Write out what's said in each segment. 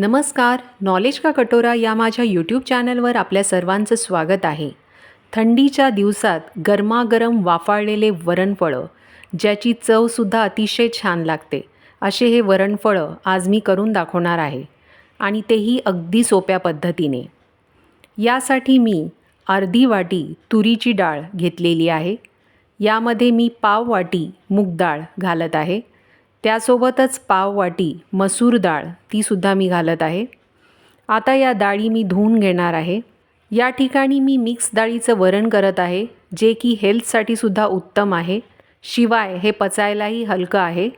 नमस्कार नॉलेज का कटोरा या माझ्या यूट्यूब चॅनलवर आपल्या सर्वांचं स्वागत आहे. थंडीच्या दिवसात गरमागरम वाफाळलेले वरणफळं ज्याची चवसुद्धा अतिशय छान लागते असे हे वरणफळं आज मी करून दाखवणार आहे आणि तेही अगदी सोप्या पद्धतीने. यासाठी मी अर्धी वाटी तुरीची डाळ घेतलेली आहे. यामध्ये मी पाव वाटी मूग डाळ घालत आहे. त्यासोबतच पाववाटी मसूर डाळ तीसुद्धा मी घालत आहे. आता या डाळी मी धुवून घेणार आहे. या ठिकाणी मी मिक्स डाळीचं वरण करत आहे जे की हेल्थसाठी सुद्धा उत्तम आहे. शिवाय हे पचायलाही हलकं आहे.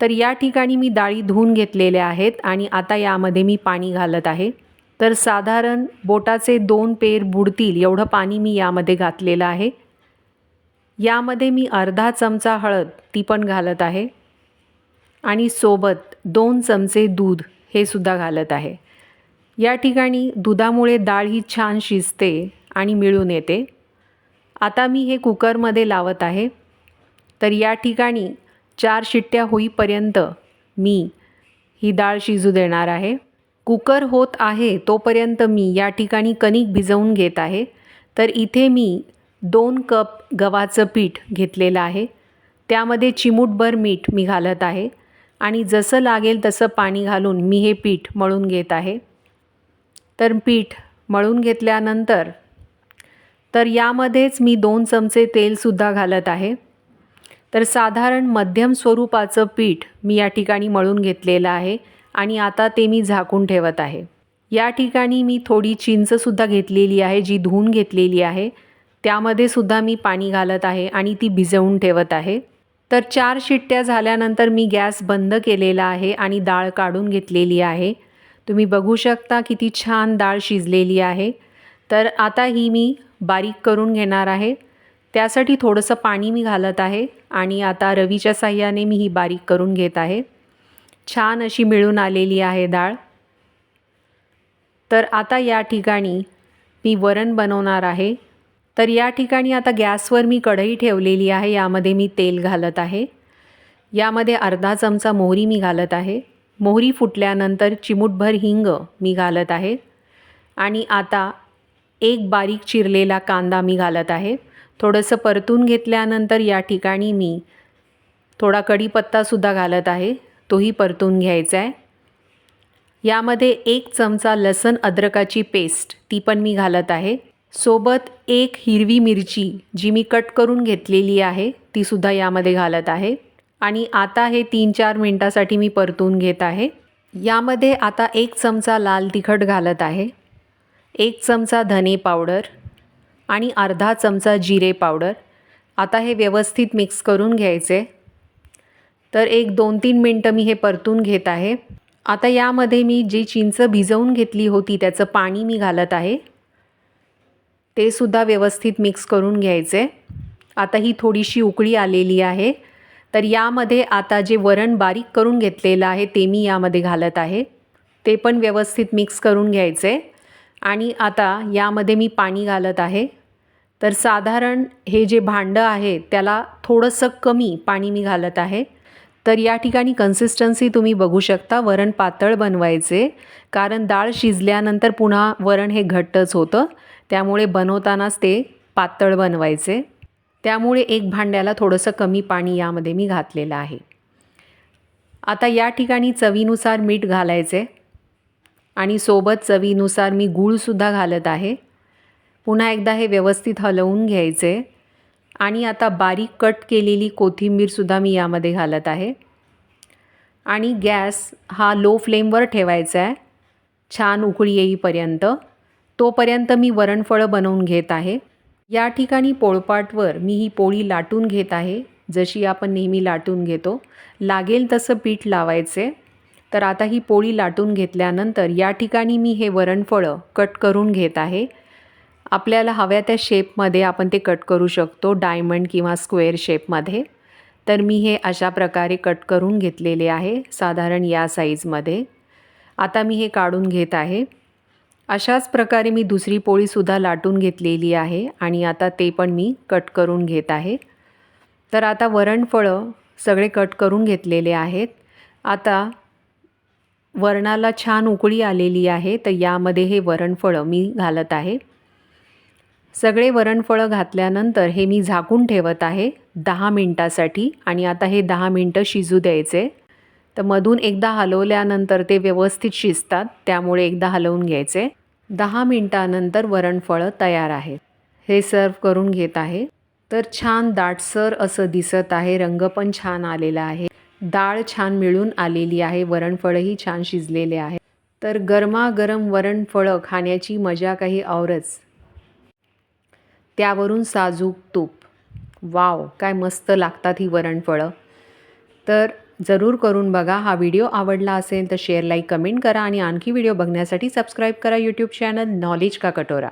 तर या ठिकाणी मी डाळी धुवून घेतलेल्या आहेत आणि आता यामध्ये मी पाणी घालत आहे. तर साधारण बोटाचे दोन पेर बुडतील एवढं पाणी मी यामध्ये घातलेलं आहे. यामध्ये मी अर्धा चमचा हळद ती पण घालत आहे. आणि सोबत दोन चमचे दूध हे सुद्धा घालत आहे. या ठिकाणी दुधामुळे डाळ ही छान शिजते आणि मिळून येते. आता मी हे कुकरमध्ये लावत आहे. तर या ठिकाणी चार शिट्ट्या होईपर्यंत मी ही डाळ शिजू देणार आहे. कुकर होत आहे तोपर्यंत मी या ठिकाणी कणिक भिजवून घेत आहे. तर इथे मी दोन कप गव्हाचं पीठ घेतलेलं आहे. त्यामध्ये चिमूटभर मीठ मी घालत आहे. आणि जसं लागेल तसं पाणी घालून मी हे पीठ मळून घेत आहे. तर पीठ मळून घेतल्यानंतर तर यामध्येच मी दोन चमचे तेलसुद्धा घालत आहे. तर साधारण मध्यम स्वरूपाचं पीठ मी या ठिकाणी मळून घेतलेलं आहे आणि आता ते मी झाकून ठेवत आहे. या ठिकाणी मी थोडी चिंचसुद्धा घेतलेली आहे जी धुवून घेतलेली आहे. त्यामध्ये सुद्धा मी पाणी घालत आहे आणि ती भिजवून ठेवत आहे. तर चार शिट्ट्या झाल्यानंतर मी गॅस बंद केलेला आहे आणि डाळ काढून घेतलेली आहे. तुम्ही बघू शकता किती छान डाळ शिजलेली आहे. तर आता ही मी बारीक करून घेणार आहे. त्यासाठी थोडंसं पाणी मी घालत आहे आणि आता रवीच्या साह्याने मी ही बारीक करून घेत आहे. छान अशी मिळून आलेली आहे डाळ. तर आता या ठिकाणी मी वरण बनवणार आहे. तर या ठिकाणी आता गॅसवर मी कढई ठेवलेली आहे. यामध्ये मी तेल घालत आहे. यामध्ये अर्धा चमचा मोहरी मी घालत आहे. मोहरी फुटल्यानंतर चिमूटभर हिंग मी घालत आहे. आणि आता एक बारीक चिरलेला कांदा मी घालत आहे. थोडंसं परतून घेतल्यानंतर या ठिकाणी मी थोडा कढीपत्तासुद्धा घालत आहे. तोही परतून घ्यायचा आहे. यामध्ये एक चमचा लसण अद्रकाची पेस्ट ती पण मी घालत आहे. सोबत एक हिरवी मिरची जी मी कट करून घेतलेली आहे तीसुद्धा यामध्ये घालत आहे. आणि आता हे तीन चार मिनटासाठी मी परतून घेत आहे. यामध्ये आता एक चमचा लाल तिखट घालत आहे एक चमचा धने पावडर आणि अर्धा चमचा जिरे पावडर. आता हे व्यवस्थित मिक्स करून घ्यायचे. तर एक दोन तीन मिनटं मी हे परतून घेत आहे. आता यामध्ये मी जी चिंच भिजवून घेतली होती त्याचं पाणी मी घालत आहे. ते सुद्धा व्यवस्थित मिक्स करून घ्यायचे. आता ही थोडीशी उकळी आलेली आहे. तर यामध्ये आता जे वरण बारीक करून घेतलेलं आहे ते मी यामध्ये घालत आहे. ते पण व्यवस्थित मिक्स करून घ्यायचे. आणि आता यामध्ये मी पाणी घालत आहे. तर साधारण हे जे भांडं आहे त्याला थोडंसं कमी पाणी मी घालत आहे. तर या ठिकाणी कन्सिस्टन्सी तुम्ही बघू शकता वरण पातळ बनवायचे. कारण डाळ शिजल्यानंतर पुन्हा वरण हे घट्टच होतं. त्यामुळे बनवतानाच ते पातळ बनवायचे. त्यामुळे एक भांड्याला थोडंसं कमी पाणी यामध्ये मी घातलेलं आहे. आता या ठिकाणी चवीनुसार मीठ घालायचे आणि सोबत चवीनुसार मी गूळसुद्धा घालत आहे. पुन्हा एकदा हे व्यवस्थित हलवून घ्यायचे आणि आता बारीक कट केलेली कोथिंबीरसुद्धा मी यामध्ये घालत आहे. आणि गॅस हा लो फ्लेमवर ठेवायचा आहे. छान उकळी येईपर्यंत. तोपर्यंत मी वरणफळं बनवून घेत आहे. या ठिकाणी पोळपाटवर मी ही पोळी लाटून घेत आहे जशी आपण नेहमी लाटून घेतो. लागेल तसं पीठ लावायचे. तर आता ही पोळी लाटून घेतल्यानंतर या ठिकाणी मी हे वरणफळं कट करून घेत आहे. आपल्याला हव्या त्या शेपमध्ये आपण ते कट करू शकतो डायमंड किंवा स्क्वेअर शेपमध्ये. तर मी हे अशा प्रकारे कट करून घेतलेले आहे साधारण या साईजमध्ये. आता मी हे काढून घेत आहे. अशाच प्रकारे मी दुसरी पोळीसुद्धा लाटून घेतलेली आहे आणि आता ते पण मी कट करून घेत आहे. तर आता वरणफळं सगळे कट करून घेतलेले आहेत. आता वरणाला छान उकळी आलेली आहे तर यामध्ये हे वरणफळं मी घालत आहे. सगळे वरणफळं घातल्यानंतर हे मी झाकून ठेवत आहे दहा मिनटासाठी आणि आता हे दहा मिनटं शिजू द्यायचे. तर मधून एकदा हलवल्यानंतर ते व्यवस्थित शिजतात त्यामुळे एकदा हलवून घ्यायचे. दहा मिनटानंतर वरणफळं तयार आहेत. हे सर्व करून घेत आहे. तर छान दाटसर असं दिसत आहे. रंग पण छान आलेला आहे. डाळ छान मिळून आलेली आहे. वरणफळंही छान शिजलेले आहे. तर गरमागरम वरणफळं खाण्याची मजा काही औरच. त्यावरून साजूक तूप. वाव काय मस्त लागतात ही वरणफळं तर जरूर करून बघा. हा व्हिडिओ आवडला असेल तर शेअर लाईक कमेंट करा आणि आणखी व्हिडिओ बघण्यासाठी सबस्क्राईब करा यूट्यूब चॅनल नॉलेज का कटोरा.